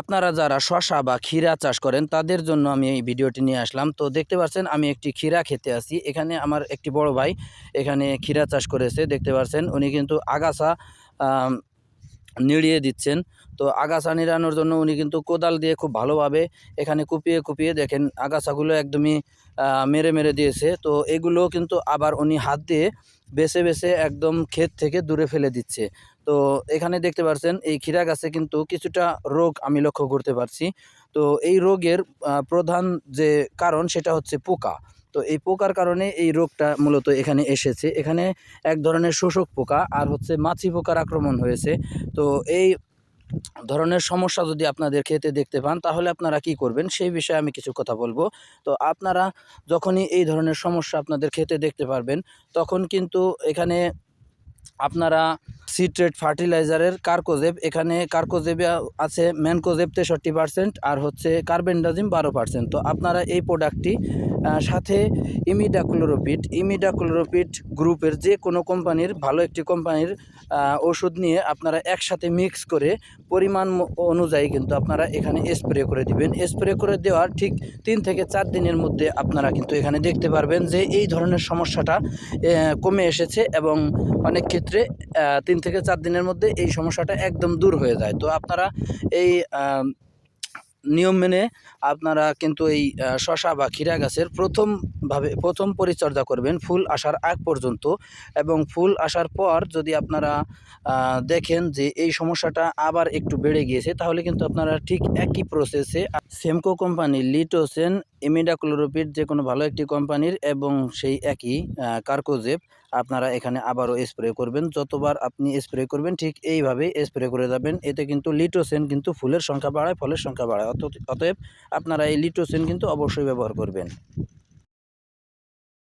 আপনারা যারা শশা বা ক্ষীরা চাষ করেন, তাদের জন্য আমি এই ভিডিওটি নিয়ে আসলাম। তো দেখতে পাচ্ছেন আমি একটি ক্ষীরা খেতে আছি। এখানে আমার একটি বড় ভাই এখানে ক্ষীরা চাষ করেছে, দেখতে পাচ্ছেন উনি কিন্তু আগাছা নিড়িয়ে দিচ্ছেন। তো আগাছা নিড়ানোর জন্য উনি কিন্তু কোদাল দিয়ে খুব ভালোভাবে এখানে কুপিয়ে কুপিয়ে দেখেন, আগাছাগুলো একদমই মেরে মেরে দিয়েছে। তো এগুলো কিন্তু আবার উনি হাত দিয়ে বেছে বেছে একদম ক্ষেত থেকে দূরে ফেলে দিচ্ছে। তো এখানে দেখতে পাচ্ছেন এই ক্ষীরা গাছে কিন্তু কিছুটা রোগ আমি লক্ষ্য করতে পারছি। তো এই রোগের প্রধান যে কারণ সেটা হচ্ছে পোকা। তো এই পোকার কারণে এই রোগটা মূলত এখানে এসেছে। এখানে এক ধরনের শোষক পোকা আর হচ্ছে মাছি পোকার আক্রমণ হয়েছে। তো এই ধরনের সমস্যা যদি আপনাদের খেতে দেখতে পান, তাহলে আপনারা কি করবেন? সেই বিষয়ে আমি কিছু কথা বলব। তো আপনারা যখনই এই ধরনের সমস্যা আপনাদের খেতে দেখতে পারবেন, তখন কিন্তু এখানে আপনারা সিট্রেট ফার্টিলাইজারের কার্কোজেব। এখানে কার্কোজেবে আছে ম্যানকোজেব তেষট্টি পার্সেন্ট আর হচ্ছে কার্বেন্ডাজিম বারো পার্সেন্ট তো আপনারা এই প্রোডাক্টটি সাথে ইমিডাক্লোরোপিড ইমিডাক্লোরোপিড গ্রুপের যে কোনো কোম্পানির, ভালো একটি কোম্পানির ওষুধ নিয়ে আপনারা একসাথে মিক্স করে পরিমাণ অনুযায়ী কিন্তু আপনারা এখানে স্প্রে করে দিবেন। স্প্রে করে দেওয়ার ঠিক তিন থেকে চার দিনের মধ্যে আপনারা কিন্তু এখানে দেখতে পারবেন যে এই ধরনের সমস্যাটা কমে এসেছে এবং অনেক ক্ষেত্রে তিন থেকে চার দিনের মধ্যে এই সমস্যাটা একদম দূর হয়ে যায়। তো আপনারা এই নিয়ম মেনে আপনারা কিন্তু এই শশা বা ক্ষীরা গাছের প্রথমভাবে প্রথম পরিচর্যা করবেন ফুল আসার আগ পর্যন্ত এবং ফুল আসার পর যদি আপনারা দেখেন যে এই সমস্যাটা আবার একটু বেড়ে গিয়েছে, তাহলে কিন্তু আপনারা ঠিক একই প্রসেসে সেমকো কোম্পানির লিটোসেন ইমিডাক্লোরোপিড যে কোনো ভালো একটি কোম্পানির এবং সেই একই কার্কোজেপ আপনারা এখানে আবারও স্প্রে করবেন। যতবার আপনি স্প্রে করবেন, ঠিক এইভাবে স্প্রে করে যাবেন। এতে কিন্তু লিটোসেন কিন্তু ফুলের সংখ্যা বাড়ায়, ফলের সংখ্যা বাড়ায়। অত- অতএব আপনারা এই লিটোসেন কিন্তু অবশ্যই ব্যবহার করবেন।